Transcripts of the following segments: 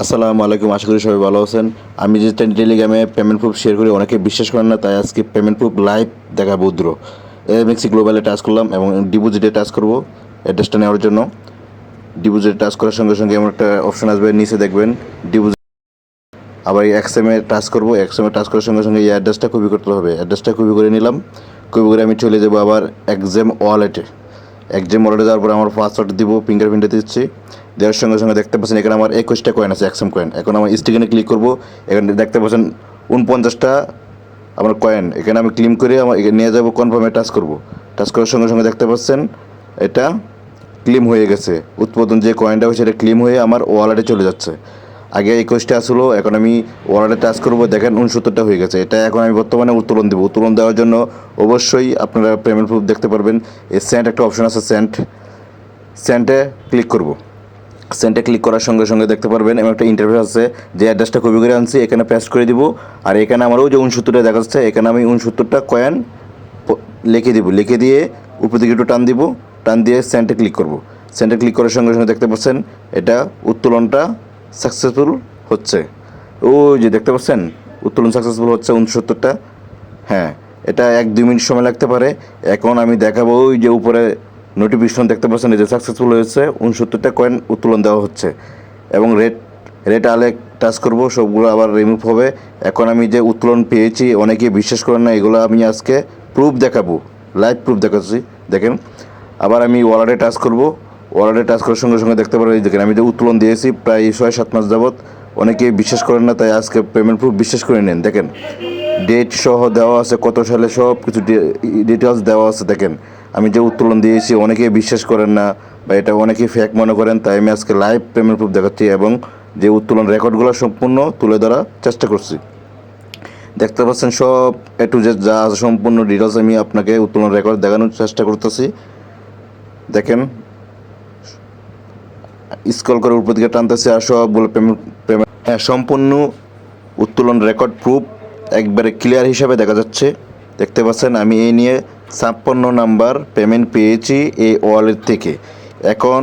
আসসালামু আলাইকুম, আশা করি সবাই ভালো আছেন। আমি যে টেলিগ্রামে পেমেন্ট প্রুফ শেয়ার করি, অনেকে বিশ্বাস করেন না, তাই আজকে পেমেন্ট প্রুফ লাইভ দেখাবো উদ্র। এমএক্সি গ্লোবালে টাচ করলাম এবং ডিপোজিটে টাচ করব অ্যাড্রেসটা নেওয়ার জন্য। ডিপোজিটে টাচ করার সঙ্গে সঙ্গে এমন একটা অপশন আসবে, নিচে দেখবেন ডিপোজিট আবার এক্সএমে টাচ করব এক্সএমে টাচ করার সঙ্গে সঙ্গে এই অ্যাড্রেসটা কপি করতে হবে। অ্যাড্রেসটা কপি করে নিলাম কপি করে আমি চলে যাব আবার এক্সাম ওয়ালেটে এক্সাম ওয়ালেটে যাওয়ার পরে আমার পাসওয়ার্ড দিব ফিঙ্গারপ্রিন্টে দিচ্ছি। দেওয়ার সঙ্গে সঙ্গে দেখতে পাচ্ছেন, এখানে আমার একুশটা কয়েন আছে এক্সাম কয়েন এখন আমার স্টিকেনে ক্লিক করব, এখানে দেখতে পাচ্ছেন উনপঞ্চাশটা আমার কয়েন এখানে আমি ক্লিম করে আমার নিয়ে যাব কনফার্মে টাচ করব। টাচ করার সঙ্গে সঙ্গে দেখতে পাচ্ছেন, এটা ক্লিম হয়ে গেছে। উৎপাদন যে কয়েনটা হয়েছে, এটা ক্লিম হয়ে আমার ওয়ালেটে চলে যাচ্ছে। আগে একুশটা আসলো এখন আমি ওয়ালেটে টাচ করব, দেখেন উনসত্তরটা হয়ে গেছে। এটা এখন আমি বর্তমানে উত্তোলন দেবো। উত্তোলন দেওয়ার জন্য অবশ্যই আপনারা পেমেন্ট প্রুফ দেখতে পারবেন। এই সেন্ট একটা অপশন আছে সেন্ট সেন্টে ক্লিক করব। সেন্টে ক্লিক করার সঙ্গে সঙ্গে দেখতে পারবেন এবং একটা ইন্টারভিউ আছে, যে অ্যাড্রেসটা কপি করে আনছি, এখানে পেস্ট করে দিব। আর এখানে আমারও যে উনসত্তরটা দেখা যাচ্ছে এখানে আমি উনসত্তরটা কয়েন লিখে দিব। লিখে দিয়ে উপর দিকে একটু টান দিব, টান দিয়ে সেন্টে ক্লিক করব। সেন্টে ক্লিক করার সঙ্গে সঙ্গে দেখতে পাচ্ছেন, এটা উত্তোলনটা সাকসেসফুল হচ্ছে। ও যে দেখতে পাচ্ছেন, উত্তোলন সাকসেসফুল হচ্ছে উনসত্তরটা। হ্যাঁ এটা এক দুই মিনিট সময় লাগতে পারে। এখন আমি দেখাবো ওই যে উপরে নোটিফিকেশন দেখতে পাচ্ছেন যে সাকসেসফুল হয়েছে, উনসত্তরটা কয়েন উত্তোলন দেওয়া হচ্ছে। এবং রেট রেট আলে টাচ করব, সবগুলো আবার রিমুভ হবে। এখন আমি যে উত্তোলন পেয়েছি, অনেকে বিশ্বাস করেন না, এগুলো আমি আজকে প্রুফ দেখাবো। লাইভ প্রুফ দেখাচ্ছি, দেখেন। আবার আমি ওয়ালেটে টাচ করব। ওয়ালেটে টাচ করার সঙ্গে সঙ্গে দেখতে পারেন দেখেন, আমি যে উত্তোলন দিয়েছি প্রায় ছয় সাত মাস যাবত অনেকে বিশ্বাস করেন না, তাই আজকে পেমেন্ট প্রুফ বিশ্বাস করে নেন। দেখেন ডেট সহ দেওয়া আছে, কত সালে সব কিছু ডিটেলস দেওয়া আছে, দেখেন। আমি যে উত্তোলন দিয়েছি, অনেকেই বিশ্বাস করেন না বা এটা অনেকেই ফেক মনে করেন, তাই আমি আজকে লাইভ পেমেন্ট প্রুফ দেখাচ্ছি এবং যে উত্তোলন রেকর্ডগুলো সম্পূর্ণ তুলে ধরার চেষ্টা করছি। দেখতে পাচ্ছেন সব এ টু জেড যা আছে, সম্পূর্ণ ডিটেলস আমি আপনাকে উত্তোলন রেকর্ড দেখানোর চেষ্টা করতেছি। দেখেন স্কল করে উপর দিকে টানতেছি আর সবগুলো পেমেন্ট পেমেন্ট হ্যাঁ সম্পূর্ণ উত্তোলন রেকর্ড প্রুফ একবারে ক্লিয়ার হিসাবে দেখা যাচ্ছে। দেখতে পাচ্ছেন, আমি এই নিয়ে ছাপ্পান্ন নাম্বার পেমেন্ট পেয়েছি এই ওয়ালেট থেকে। এখন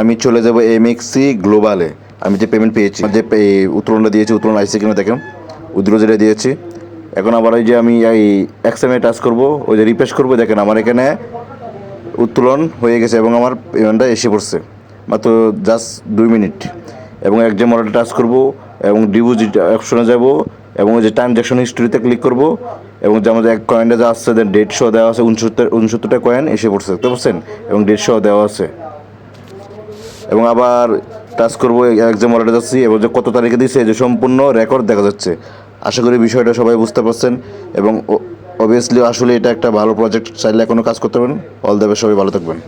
আমি চলে যাব এমএক্সি গ্লোবালে আমি যে পেমেন্ট পেয়েছি, যে উত্তোলনটা দিয়েছি, উত্তোলন আইসি কিনা দেখেন। উদ্র যেটা দিয়েছি। এখন আবার ওই যে আমি এই এক্সএমএ টাচ করব, ওই যে রিফ্রেশ করব, দেখেন আমার এখানে উত্তোলন হয়ে গেছে এবং আমার পেমেন্টটা এসে পড়ছে। মাত্র জাস্ট দুই মিনিট এবং একজাম অর্ডার টাচ করব, এবং ডিপোজিট অপশনে যাব, এবং ওই যে ট্রানজ্যাকশন হিস্ট্রিতে ক্লিক করব এবং যেমন এক কয়েনটা যা আসছে দেন ডেট শো দেওয়া আছে, উনসত্তর উনসত্তরটা কয়েন এসে পড়ছে, দেখতে পাচ্ছেন? এবং ডেট শো দেওয়া আছে। এবং আবার টাচ করব এক্সাম অর্ডার যাচ্ছি, এবং যে কত তারিখে দিচ্ছে যে সম্পূর্ণ রেকর্ড দেখা যাচ্ছে। আশা করি বিষয়টা সবাই বুঝতে পারছেন, এবং অবভিয়াসলি আসলে এটা একটা ভালো প্রজেক্ট চাইলে এখনও কাজ করতে পারেন। অল দ্য সবাই ভালো থাকবেন।